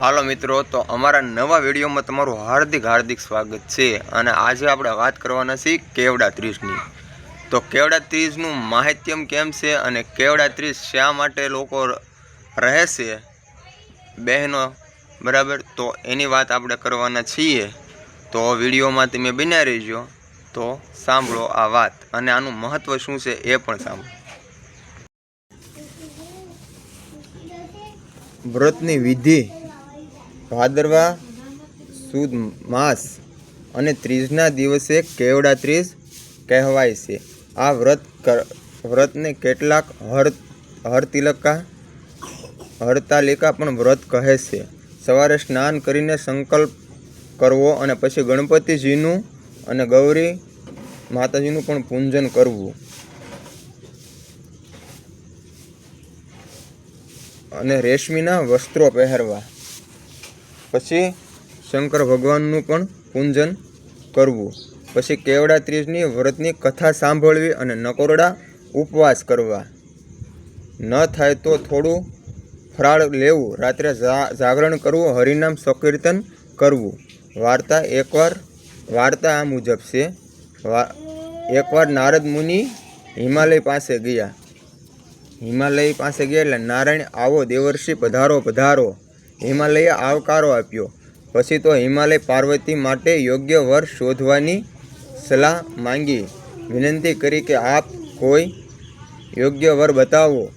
હાલો મિત્રો, તો અમારા નવા વિડીયોમાં તમારું હાર્દિક હાર્દિક સ્વાગત છે અને આજે આપણે વાત કરવાના છીએ કેવડા ત્રીજની. તો કેવડા ત્રીજનું માહિત્યમ કેમ છે અને કેવડા ત્રીજ શા માટે લોકો રહે છે? બહેનો, બરાબર? તો એની વાત આપણે કરવાના છીએ. તો વિડીયોમાં તમે બન્યા રહેજો. તો સાંભળો આ વાત અને આનું મહત્ત્વ શું છે એ પણ સાંભળો. વ્રતની વિધિ ભાદરવા સુદ માસ અને ત્રીજના દિવસે કેવડા ત્રીજ કહેવાય છે. આ વ્રત વ્રતને કેટલાક હર, હરતિલકા, હરતાલિકા પણ વ્રત કહે છે. સવારે સ્નાન કરીને સંકલ્પ કરવો અને પછી ગણપતિજીનું અને ગૌરી માતાજીનું પણ પૂજન કરવું. અને રેશમીના વસ્ત્રો પહેરવા. પછી શંકર ભગવાનનું પણ પૂજન કરવું. પછી કેવડા ત્રીજની વ્રતની કથા સાંભળવી અને નકોરડા ઉપવાસ કરવા. ન થાય તો થોડું ફરાળ લેવું. રાત્રે જાગરણ કરવું, હરિનામ સંકીર્તન કરવું. વાર્તા એકવાર, વાર્તા આ મુજબ છે. એકવાર નારદ મુનિ હિમાલય પાસે ગયા. હિમાલય પાસે ગયા એટલે નારાયણ આવો દેવર્ષિ પધારો પધારો. હિમાલયે આવકારો આપ્યો. પછી તો હિમાલય પાર્વતી માટે યોગ્ય વર શોધવાની સલાહ માંગી. વિનંતી કરી કે આપ કોઈ યોગ્ય વર બતાવો.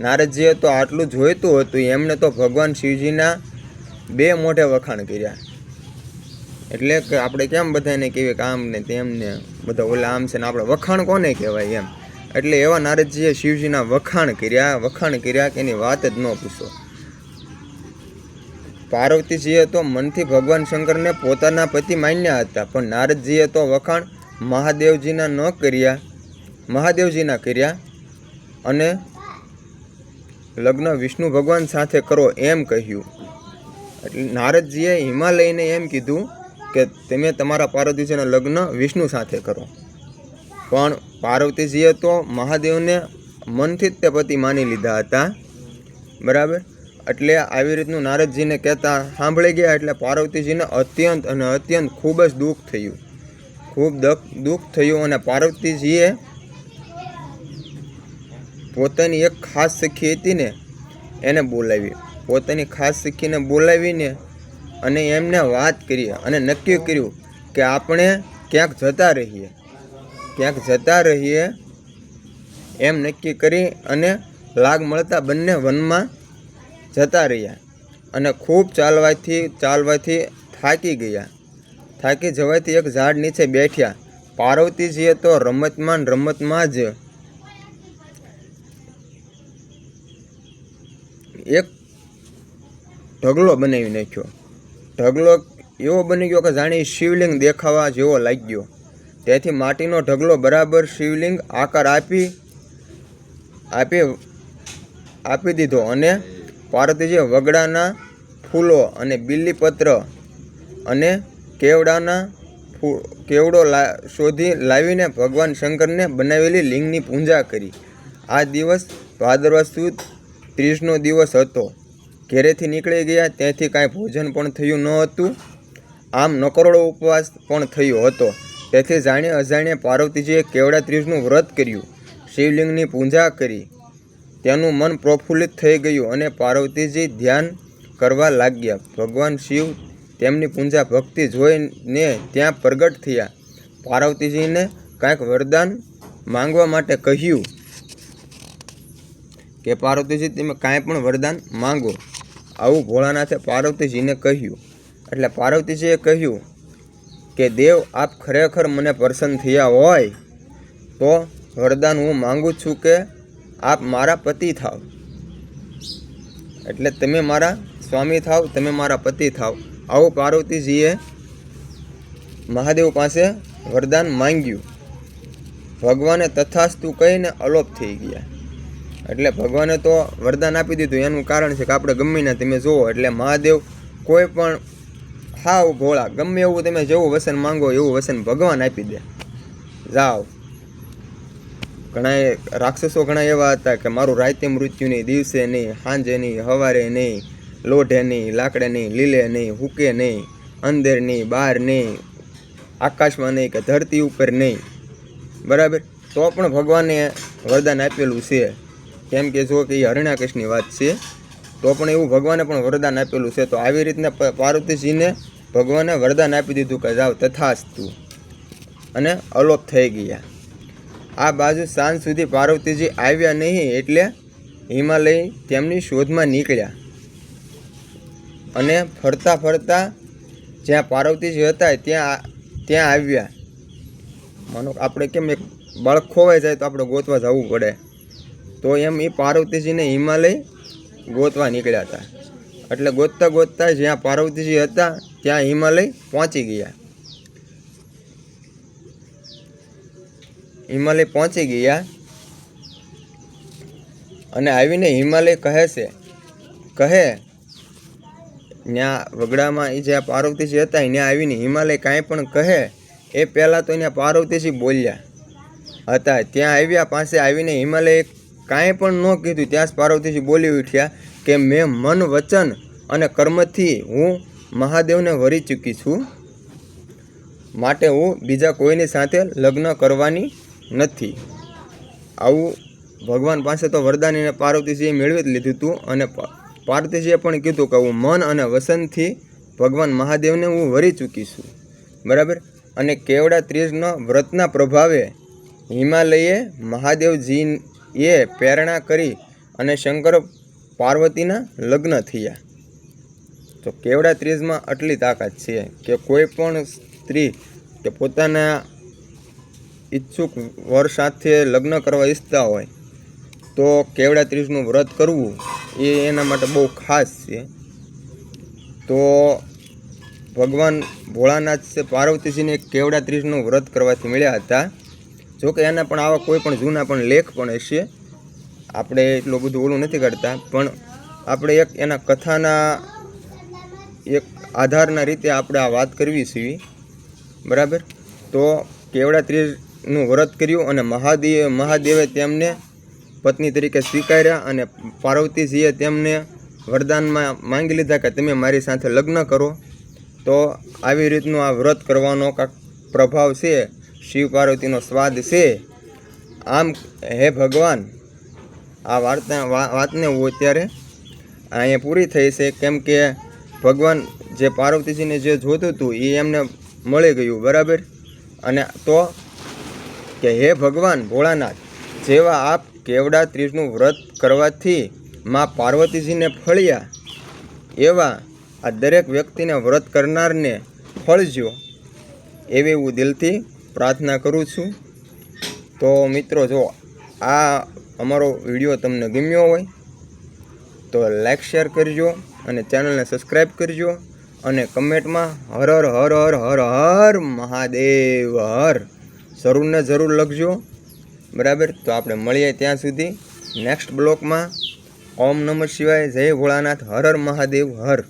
નારદજીએ તો આટલું જોઈતું હતું, એમણે તો ભગવાન શિવજીના બે મોઢે વખાણ કર્યા. એટલે કે આપણે કેમ બધાને કહેવાય કે આમ ને તેમને, બધા ઓલા આમ છે ને આપણે વખાણ કોને કહેવાય એમ. એટલે એવા નારદજીએ શિવજીના વખાણ કર્યા વખાણ કર્યા કે એની વાત જ ન પૂછો. પાર્વતીજીએ તો મનથી ભગવાન શંકરને પોતાના પતિ માન્યા હતા, પણ નારદજીએ તો વખાણ મહાદેવજીના ન કર્યા. મહાદેવજીના કર્યા અને લગ્ન વિષ્ણુ ભગવાન સાથે કરો એમ કહ્યું. એટલે નારદજીએ હિમાલયને એમ કીધું કે તમે તમારા પાર્વતીજીના લગ્ન વિષ્ણુ સાથે કરો. પણ પાર્વતીજીએ તો મહાદેવને મનથી જ તે પતિ માની લીધા હતા. બરાબર? એટલે આવી રીતનું નારદજીને કહેતા સાંભળી ગયા એટલે પાર્વતીજીને અત્યંત અને અત્યંત ખૂબ જ દુઃખ થયું. ખૂબ દુઃખ થયું અને પાર્વતીજીએ પોતાની એક ખાસ સખી હતી ને, એને બોલાવી. પોતાની ખાસ સખીને બોલાવીને અને એમને વાત કરી અને નક્કી કર્યું કે આપણે ક્યાંક જતા રહીએ. ક્યાંક જતા રહીએ એમ નક્કી કરી અને લાગ મળતા બંને વનમાં જતા રહ્યા અને ખૂબ ચાલવાથી ચાલવાથી થાકી ગયા. થાકી જવાથી એક ઝાડ નીચે બેઠ્યા. પાર્વતીજીએ તો રમતમાં રમતમાં જ એક ઢગલો બનાવી નાખ્યો. ઢગલો એવો બની ગયો કે જાણે શિવલિંગ દેખાવા જેવો લાગ્યો. તેથી માટીનો ઢગલો બરાબર શિવલિંગ આકાર આપી આપી આપી દીધો અને પાર્વતીજીએ વગડાના ફૂલો અને બિલીપત્ર અને કેવડાના કેવડો લા, શોધી લાવીને ભગવાન શંકરને બનાવેલી લિંગની પૂજા કરી. આ દિવસ ભાદરવા સુદ ત્રીસનો દિવસ હતો. ઘેરેથી નીકળી ગયા, ત્યાંથી કાંઈ ભોજન પણ થયું ન હતું. આમ નકરોડો ઉપવાસ પણ થયો હતો. તેથી જાણે અજાણે પાર્વતીજીએ કેવડા ત્રીજનું વ્રત કર્યું. શિવલિંગની પૂજા કરી. તેનું મન પ્રફુલ્લિત થઈ ગયું અને પાર્વતીજી ધ્યાન કરવા લાગ્યા. ભગવાન શિવ તેમની પૂજા ભક્તિ જોઈને ત્યાં પ્રગટ થયા. પાર્વતીજીને કાંઈક વરદાન માંગવા માટે કહ્યું કે, પાર્વતીજી, તમે કાંઈ પણ વરદાન માંગો. આવું ભોળાનાથે પાર્વતીજીને કહ્યું. એટલે પાર્વતીજીએ કહ્યું કે, દેવ, આપ ખરેખર મને પ્રસન્ન થયા હોય તો વરદાન હું માગું છું કે આપ મારા પતિ થાવ. એટલે તમે મારા સ્વામી થાવ, તમે મારા પતિ થાવ. આવું પાર્વતીજીએ મહાદેવ પાસે વરદાન માંગ્યું. ભગવાને તથાસ્તુ કહીને અલોપ થઈ ગયા. એટલે ભગવાને તો વરદાન આપી દીધું. એનું કારણ છે કે આપણે ગમે ને તમે જુઓ, એટલે મહાદેવ કોઈ પણ હાવ ભોળા, ગમે એવું તમે જેવું વસન માંગો, એવું વસન ભગવાન આપી દે. જાઓ. ઘણા રાક્ષસો ઘણા એવા હતા કે મારું રાતે મૃત્યુ નહીં, દિવસે નહીં, સાંજે નહીં સવારે નહીં, લોઢે નહીં, લાકડે નહીં, લીલે નહીં, હુકે નહીં, અંદર નહીં, બહાર નહીં, આકાશમાં નહીં કે ધરતી ઉપર નહીં. બરાબર? તો પણ ભગવાને વરદાન આપેલું છે. કેમ કે જો કે એ હરણાકેશની વાત છે, તો પણ એવું ભગવાને પણ વરદાન આપેલું છે. તો આવી રીતના પાર્વતીજીને ભગવાને વરદાન આપી દીધું કે જાઓ તથાસ્તુ. અને અલોપ થઈ ગયા. આ બાજુ સાંજ સુધી પાર્વતીજી આવ્યા નહીં એટલે હિમાલય તેમની શોધમાં નીકળ્યા. અને ફરતા ફરતા જ્યાં પાર્વતીજી હતા ત્યાં ત્યાં આવ્યા. માનો આપણે કેમ એક બાળક ખોવાઈ જાય તો આપણે ગોતવા જવું પડે. તો એમ એ પાર્વતીજીને હિમાલય ગોતવા નીકળ્યા હતા. એટલે ગોતતા ગોતતા જ્યાં પાર્વતીજી હતા ત્યાં હિમાલય પહોંચી ગયા. હિમાલય પહોંચી ગયા. અને આવીને હિમાલય કહે છે, કહે ત્યાં વગડામાં એ જ્યાં પાર્વતીજી હતા ત્યાં આવીને હિમાલય કાંઈ પણ કહે, એ પહેલાં તો ત્યાં પાર્વતીજી બોલ્યા હતા. ત્યાં આવ્યા પાસે આવીને હિમાલય કાંઈ પણ ન કીધું. ત્યાં જ પાર્વતીજી બોલી ઉઠ્યા કે, મેં મન, વચન અને કર્મથી હું મહાદેવને વરી ચૂકી છું. માટે હું બીજા કોઈની સાથે લગ્ન કરવાની નથી. આવું ભગવાન પાસે તો વરદાન પાર્વતીજીએ મેળવી જ લીધું હતું અને પાર્વતીજીએ પણ કીધું કે હું મન અને વસનથી ભગવાન મહાદેવને હું વરી ચૂકી છું. બરાબર? અને કેવડા ત્રીજનો વ્રતના પ્રભાવે હિમાલયે મહાદેવજીએ પ્રેરણા કરી અને શંકર પાર્વતીના લગ્ન થયા. તો કેવડા ત્રીજમાં આટલી તાકાત છે કે કોઈ પણ સ્ત્રી કે પોતાના ઈચ્છુક વર સાથે લગ્ન કરવા ઈચ્છતા હોય, તો કેવડા ત્રીજનું વ્રત કરવું એ એના માટે બહુ ખાસ છે. તો ભગવાન ભોળાનાથ છે, પાર્વતીજીને કેવડા ત્રીજનું વ્રત કરવાથી મળ્યા હતા. જોકે એના પણ આવા કોઈ પણ જૂના પણ લેખ પણ હશે. આપણે એટલું બધું ઓલું નથી કરતા, પણ આપણે એક એના કથાના એક આધારના રીતે આપણે આ વાત કરવી છે. બરાબર? તો કેવડા ત્રીજનું વ્રત કર્યું અને મહાદેવ, મહાદેવે તેમને પત્ની તરીકે સ્વીકાર્યા અને પાર્વતીજીએ તેમને વરદાનમાં માંગી લીધા કે તમે મારી સાથે લગ્ન કરો. તો આવી રીતનું આ વ્રત કરવાનો કાંક પ્રભાવ છે. શિવ પાર્વતીનો સ્વાદ છે. આમ, હે ભગવાન, આ વાર્તા વાતને હું અત્યારે અહીંયા પૂરી થઈ છે. કેમ કે ભગવાન જે પાર્વતીજીને જે જોતું હતું, એ એમને મળી ગયું, બરાબર? અને તો કે હે ભગવાન ભોળાનાથ, જેવા આપ કેવડા ત્રીજનું વ્રત કરવાથી મા પાર્વતીજીને ફળ્યા, એવા આ દરેક વ્યક્તિને વ્રત કરનારને ફળજો એવી હું દિલથી પ્રાર્થના કરું છું. તો મિત્રો, જો આ અમારો વીડિયો તમને ગમ્યો હોય, તો લાઈક, શેર કરજો અને ચેનલને સબસ્ક્રાઈબ કરજો અને કમેન્ટમાં હર હર હર હર હર હર મહાદેવ હર. જરૂરને જરૂર લખજો. બરાબર? તો આપણે મળીએ ત્યાં સુધી. નેક્સ્ટ બ્લોકમાં ઓમ નમઃ શિવાય. જય ભોળાનાથ. હર હર મહાદેવ. હર.